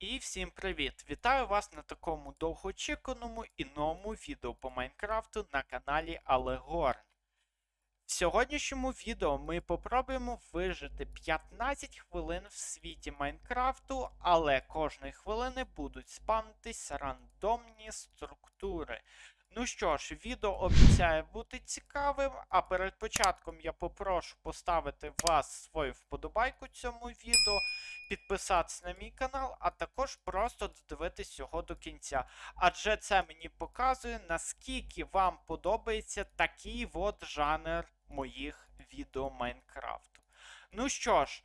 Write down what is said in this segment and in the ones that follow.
І всім привіт! Вітаю вас на такому довгоочікуваному і новому відео по Майнкрафту на каналі Алегорн. В сьогоднішньому відео ми попробуємо вижити 15 хвилин в світі Майнкрафту, але кожної хвилини будуть спамнитись рандомні структури. Ну що ж, відео обіцяє бути цікавим, а перед початком я попрошу поставити вас свою вподобайку цьому відео, підписатися на мій канал, а також просто додивитись його до кінця. Адже це мені показує, наскільки вам подобається такий от жанр моїх відео Майнкрафту. Ну що ж,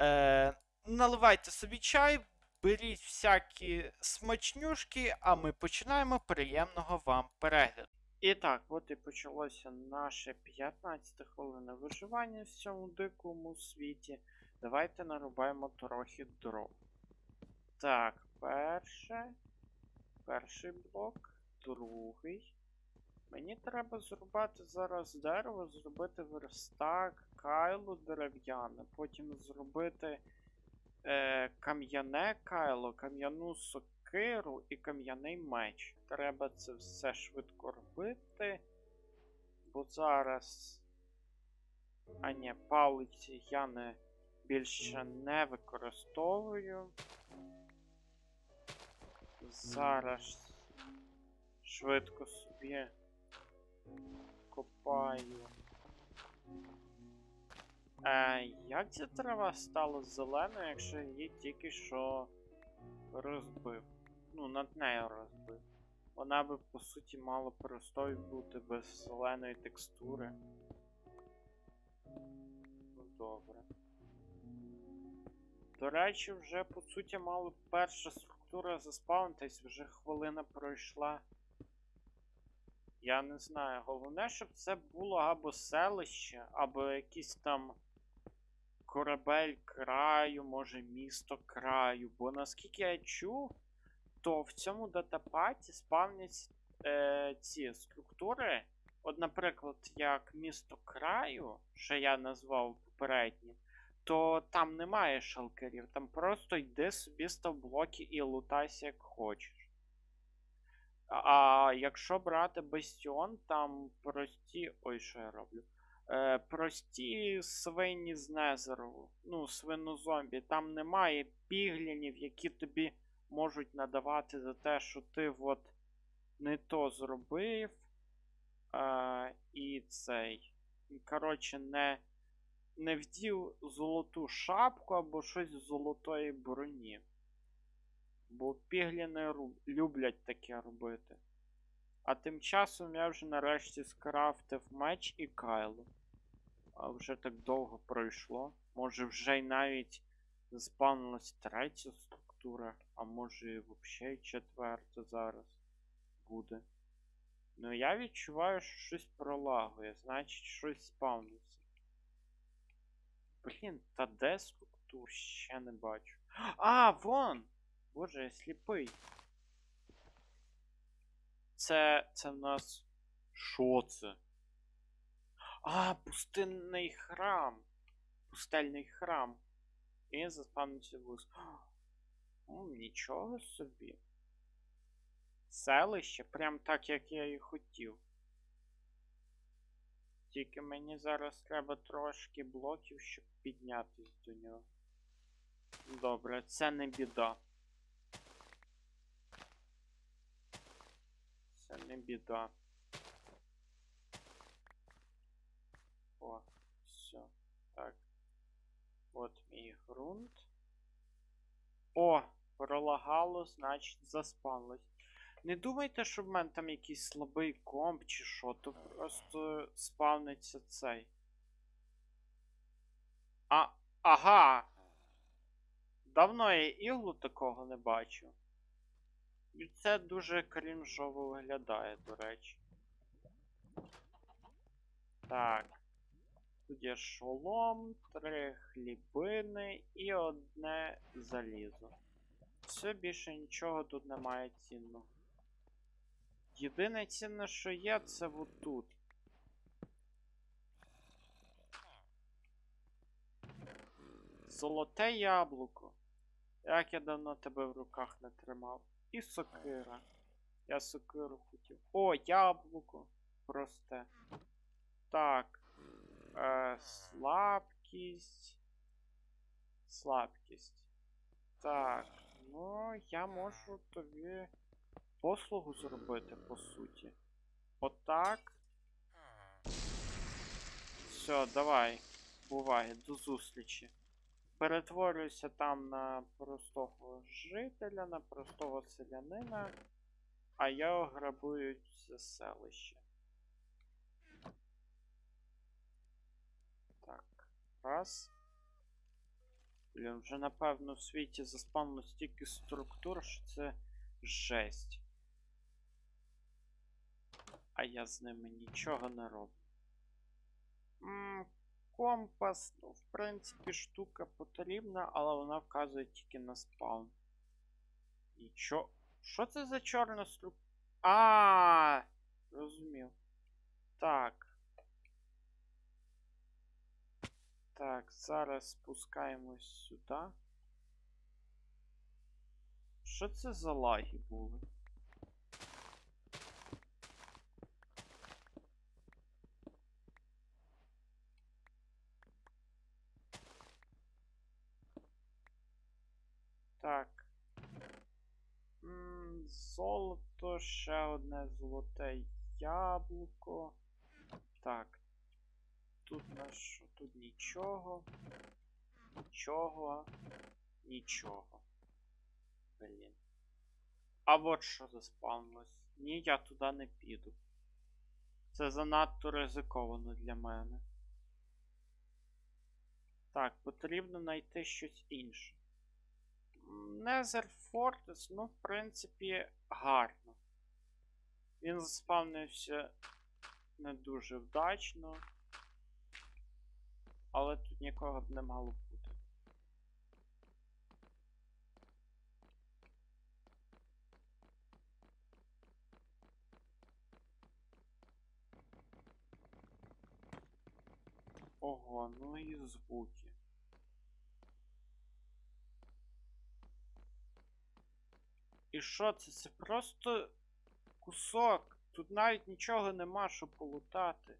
е, наливайте собі чай, беріть всякі смачнюшки, а ми починаємо приємного вам перегляду. І так, от і почалося наше 15 хвилина виживання в цьому дикому світі. Давайте нарубаємо трохи дров. Так, перше. Перший блок, другий. Мені треба зрубати зараз дерево, зробити верстак, кайло дерев'яне, потім зробити е, кам'яне кайло, кам'яну сокиру і кам'яний меч. Треба це все швидко робити. Бо зараз. А ні, палиці я не більше не використовую. Зараз швидко собі копаю. Е, як ця трава стала зеленою, якщо її тільки що розбив? Ну, над нею розбив. Вона би по суті мала простою бути без зеленої текстури. Ну добре. До речі, вже по суті мала перша структура заспавнитись, вже хвилина пройшла. Я не знаю. Головне, щоб це було або селище, або якийсь там корабель краю, може місто краю. Бо наскільки я чув, то в цьому датапаті спавняться е, ці структури. От, наприклад, як місто краю, що я назвав попереднє, то там немає шалкерів, там просто йди собі став блоки і лутайся як хочеш. А якщо брати бастіон, там прості. Ой, що я роблю? Е, прості свині з Незеру, ну, свинозомбі, там немає піглінів, які тобі можуть надавати за те, що ти от не то зробив. Е, і цей. Коротше, не, не вдів золоту шапку або щось з золотої броні. Бо пігліни люблять таке робити. А тим часом я вже нарешті скрафтив меч і кайло. А вже так довго пройшло. Може вже й навіть заспавнилась третя структура, а може і взагалі четверта зараз буде. Ну я відчуваю, що щось пролагує, значить щось спавниться. Блін, та де структур? Ще не бачу. А, вон! Боже, я сліпий. Це. це в нас. Що це? А, пустинний храм. Пустельний храм. І заспавнився вуз. О, нічого собі. Селище, прям так, як я і хотів. Тільки мені зараз треба трошки блоків, щоб піднятися до нього. Добре, це не біда. Це не біда. О, все. Так. От мій ґрунт. О, пролагало, значить, заспалось. Не думайте, що в мене там якийсь слабий комп чи що, то просто спавниться цей. А. Ага. Давно я іглу такого не бачив. І це дуже крінжово виглядає, до речі. Так. Тут є шолом, три хлібини і одне залізо. Все більше нічого тут немає цінного. Єдине цінне, що є, це отут. Золоте яблуко. Як я давно тебе в руках не тримав. І сокира. Я сокиру хотів. О, яблуко. Просте. Так. Е, слабкість. Слабкість. Так. Ну, я можу тобі послугу зробити, по суті. Отак. Все, давай. Бувай, до зустрічі. Перетворююся там на простого жителя, на простого селянина, а я ограбую це селище. Так, раз. Блін, вже напевно в світі заспавнено стільки структур, що це жесть. А я з ними нічого не роблю. М, компас, ну, в принципі, штука потрібна, але вона вказує тільки на спаун. Нічого. Що це за чорна структура? А, розумів. Так. Так, зараз спускаємось сюди. Що це за лаги були? Так. М, Золото, ще одне золоте яблуко. Так. Тут на що? Тут нічого. Нічого. Нічого. Блін. А от що заспавнилось. Ні, я туди не піду. Це занадто ризиковано для мене. Так, потрібно знайти щось інше. Незер Фортес, ну, в принципі, гарно. Він заспавнився не дуже вдачно. Але тут нікого б не мало бути. Ого, ну і звуки. І що це? Це просто кусок. Тут навіть нічого нема, щоб полутати.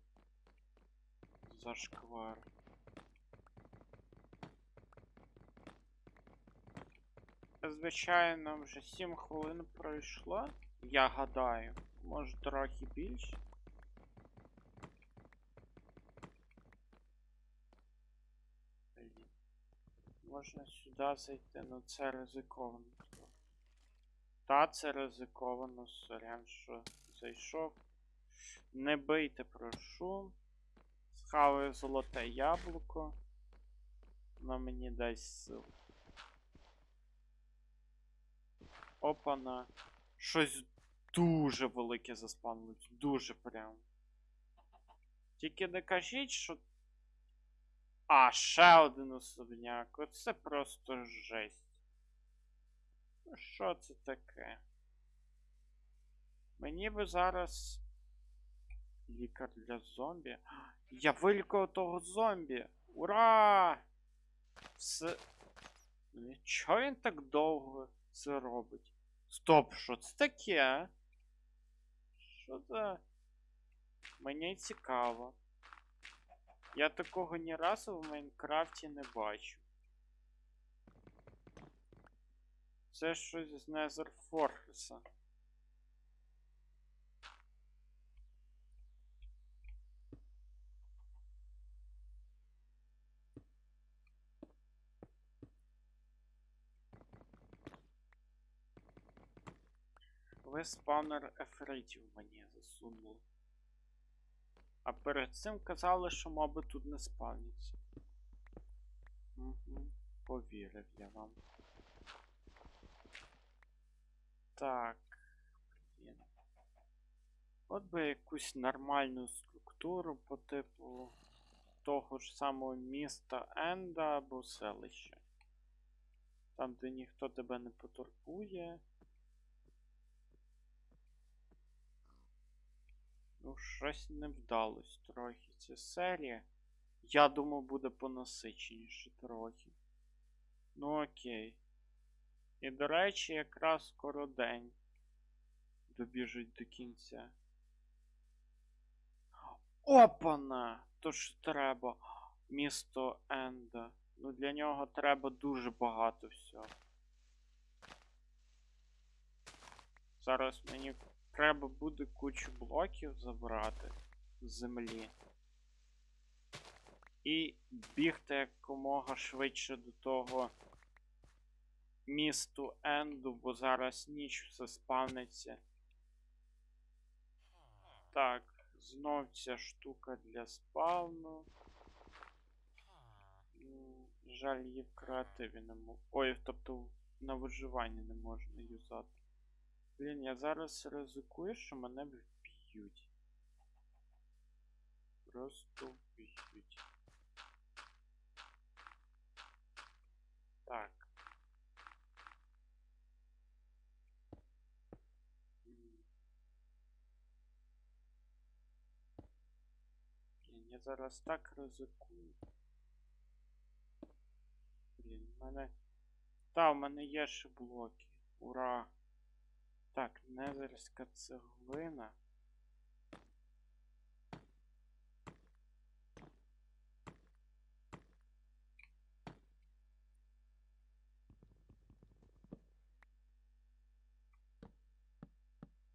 Зашквар. Звичайно, вже 7 хвилин пройшло. Я гадаю. Може трохи більше. Можна сюди зайти, але це ризиковано. Та це ризиковано, сорян, що зайшов. Не бийте, прошу. Схаваю золоте яблуко. Воно мені дасть сил. Опана. Щось дуже велике заспавнилось. Дуже прям. Тільки не кажіть, що. А, ще один особняк. Оце просто жесть. Що це таке? Мені би зараз. Лікар для зомбі. Я вилікував того зомбі! Ура! Все. Чого він так довго це робить? Стоп, що це таке? Що це? Мені цікаво. Я такого ні разу в Майнкрафті не бачу. Це щось з Незер Форхеса. Ви спавнер ефритів мені засунули. А перед цим казали, що моби тут не спавняться. Угу, повірив я вам. Так. Блін. От би якусь нормальну структуру по типу того ж самого міста Енда або селища. Там, де ніхто тебе не потурбує. Ну, щось не вдалось трохи. Ця серія. Я думав, буде понасиченіше трохи. Ну окей. І, до речі, якраз скоро день добіжить до кінця. Опана! То ж треба. Місто Енда. Ну для нього треба дуже багато всього. Зараз мені треба буде кучу блоків забрати з землі. І бігти якомога швидше до того місту Енду, бо зараз ніч все спавниться. Так, знов ця штука для спавну. Жаль, її в креативі не можу. Ой, тобто на виживанні не можна юзати. Блін, я зараз ризикую, що мене вб'ють. Просто вб'ють. Так. Блін, я зараз так ризикую. Блін, в мене. Та, в мене є ще блоки. Ура! Так, незерська цеглина.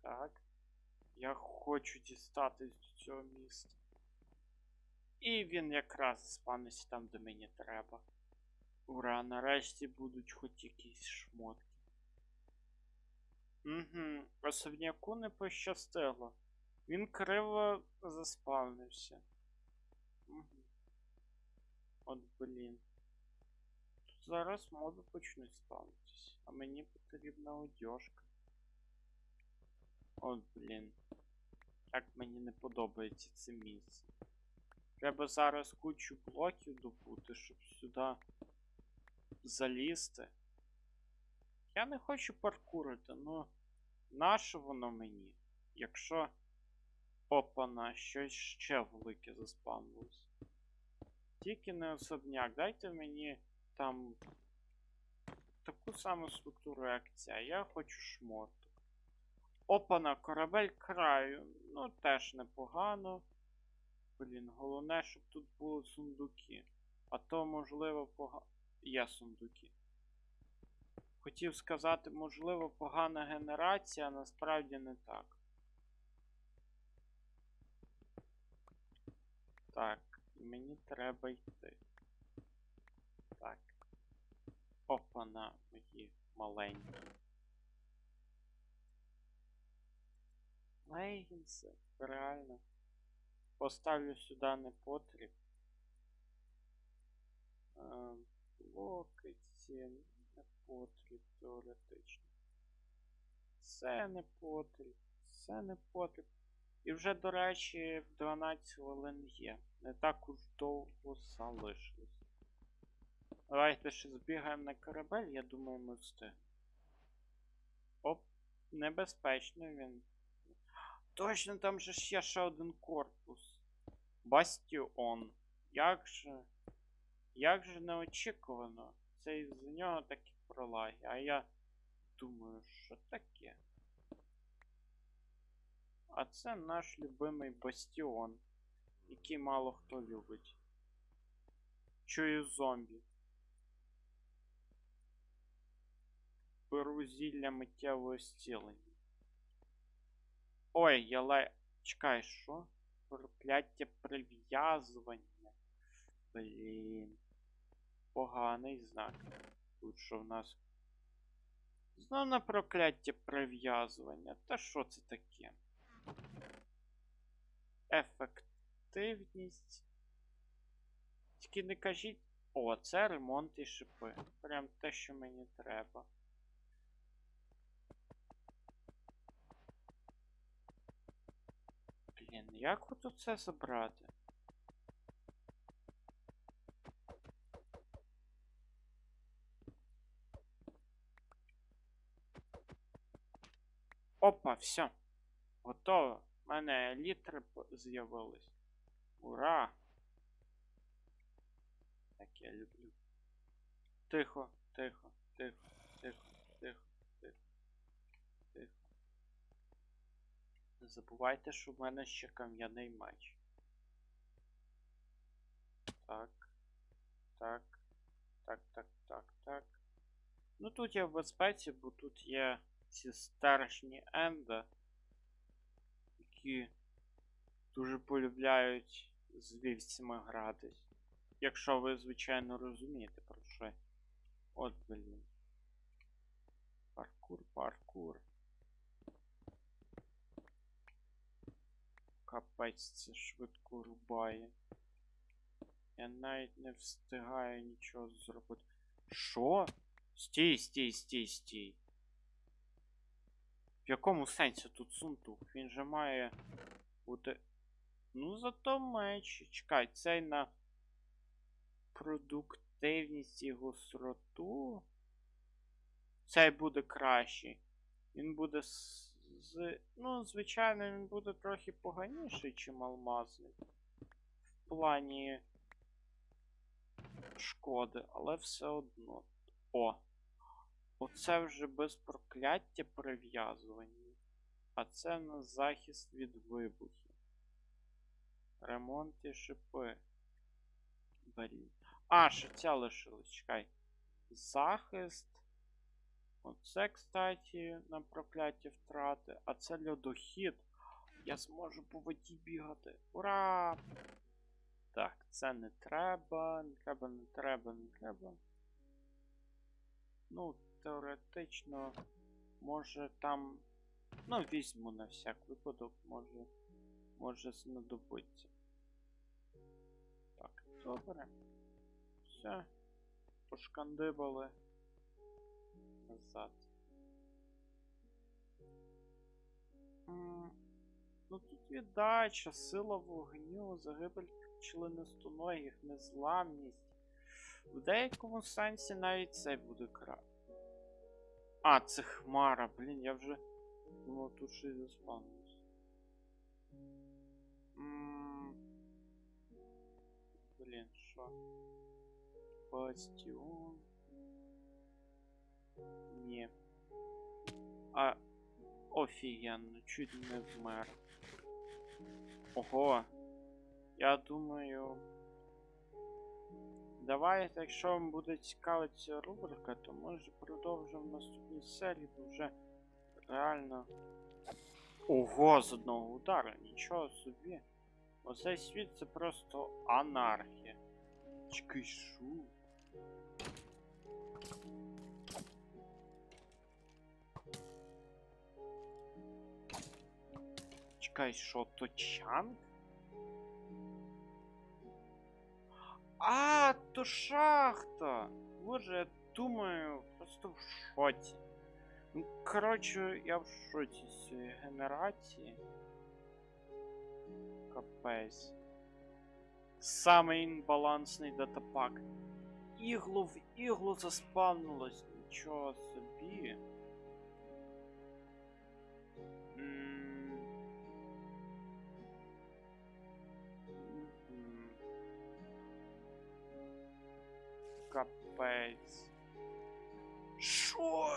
Так. Я хочу дістатись до цього міста. І він якраз спанеться там, де мені треба. Ура, нарешті будуть хоч якісь шмотки. Особняку не пощастило. Він криво заспавнився. Угу. От блін. Тут зараз моби почнуть спавнитись, а мені потрібна одежка. От блін. Як мені не подобається це місце. Треба зараз кучу блоків добути, щоб сюди залізти. Я не хочу паркурити, ну нащо воно мені? Якщо опана, щось ще велике заспавнилось. Тільки не особняк. Дайте мені там таку саму структуру, як ця. Я хочу шмоток. Опана, корабель краю. Ну, теж непогано. Блін, головне, щоб тут були сундуки. А то, можливо, погано. Є сундуки. Хотів сказати, можливо, погана генерація, насправді не так. Так, мені треба йти. Так. Опана, мої маленькі. Легінси, реально. Поставлю сюди непотріб. Ем, Блоки ці не потріб теоретично. Це не потріб, це не потріб. І вже, до речі, 12 хвилин є. Не так уж довго залишилось. Давайте ще збігаємо на корабель, я думаю, ми встигнемо. Оп, небезпечно він. Точно, там же ж ще один корпус. Бастіон. Як же. Як же неочікувано. Це із-за нього такі пролаги. А я думаю, що таке? А це наш любимий бастіон, який мало хто любить. Чую зомбі. Беру зілля миттєвого зцілення. Ой, я лай... Чекай, що? Прокляття прив'язування. Блін. Поганий знак. Тут що в нас? Знов на прокляття прив'язування. Та що це таке? Ефективність. Тільки не кажіть. О, це ремонт і шипи. Прям те, що мені треба. Блін, як от оце забрати? Опа, все. Готово. У мене літри з'явились. Ура! Так я люблю. Тихо, тихо, тихо, тихо, тихо, тихо, тихо. Не забувайте, що в мене ще кам'яний меч. Так. Так. Так, так, так, так. Ну тут я в безпеці, бо тут є ці старшні енда, які дуже полюбляють з вівцями гратись. Якщо ви, звичайно, розумієте про що. От, блін. Паркур, паркур. Капець, це швидко рубає. Я навіть не встигаю нічого зробити. Що? Стій, стій, стій, стій. В якому сенсі тут сунтух? Він же має бути. Ну, зато меч. Чекай, цей на продуктивність і гостроту. Цей буде кращий. Він буде з- Ну, звичайно, він буде трохи поганіший, чим алмазний. В плані шкоди, але все одно. О! Оце вже без прокляття прив'язування. А це на захист від вибухів. Ремонт і шипи. Блін. А, ще ця лишилась, чекай. Захист. Оце, кстати, на прокляття втрати. А це льодохід. Я зможу по воді бігати. Ура! Так, це не треба, не треба, не треба, не треба. Ну, теоретично, може там. Ну, візьму на всяк випадок, може. Може знадобиться. Так, добре. Все. Пошкандибали. Назад. Ну тут віддача, сила вогню, загибель членистоногих, незламність. В деякому сенсі навіть це буде кра. А, це хмара, блін, я вже думав тут щось заспавнилось. М, Блін, що? Бастіон. Ні. А. Офігенно, чуть не вмер. Ого. Я думаю. Давайте, якщо вам буде цікава ця рубрика, то може продовжимо в наступній серії, бо вже реально. Ого, з одного удара, нічого собі. Оцей світ це просто анархія. Чекай, шу. Чекай, що то чанк? А, то шахта! Боже, я думаю, просто в шоці. Ну, коротше, я в шоці з цієї генерації. Капець. Самий інбалансний датапак. Ігло в іглу заспавнилось. Нічого собі. Капець. Що?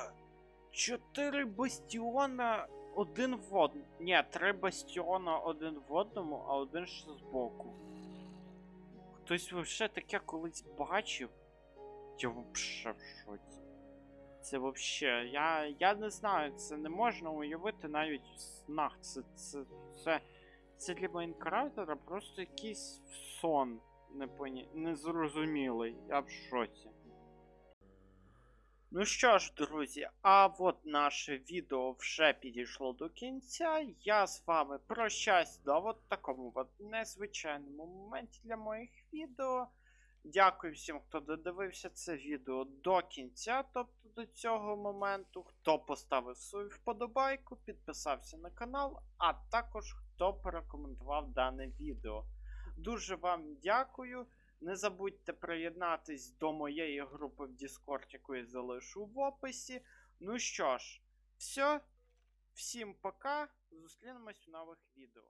Чотири бастіона один в одному. Ні, три бастіона один в одному, а один ще збоку. Хтось вообще таке колись бачив? Я вообще в шоці. Це вообще. Я, я не знаю, це не можна уявити навіть в снах. Це. це. це. Це для Майнкрафтера просто якийсь сон непоня... незрозумілий. Я в шоці. Ну що ж, друзі, а от наше відео вже підійшло до кінця. Я з вами прощаюсь до от такому от незвичайному моменті для моїх відео. Дякую всім, хто додивився це відео до кінця, тобто до цього моменту, хто поставив свою вподобайку, підписався на канал, а також хто порекомендував дане відео. Дуже вам дякую. Не забудьте приєднатись до моєї групи в Discord, яку я залишу в описі. Ну що ж, все. Всім пока. Зустрінемось у нових відео.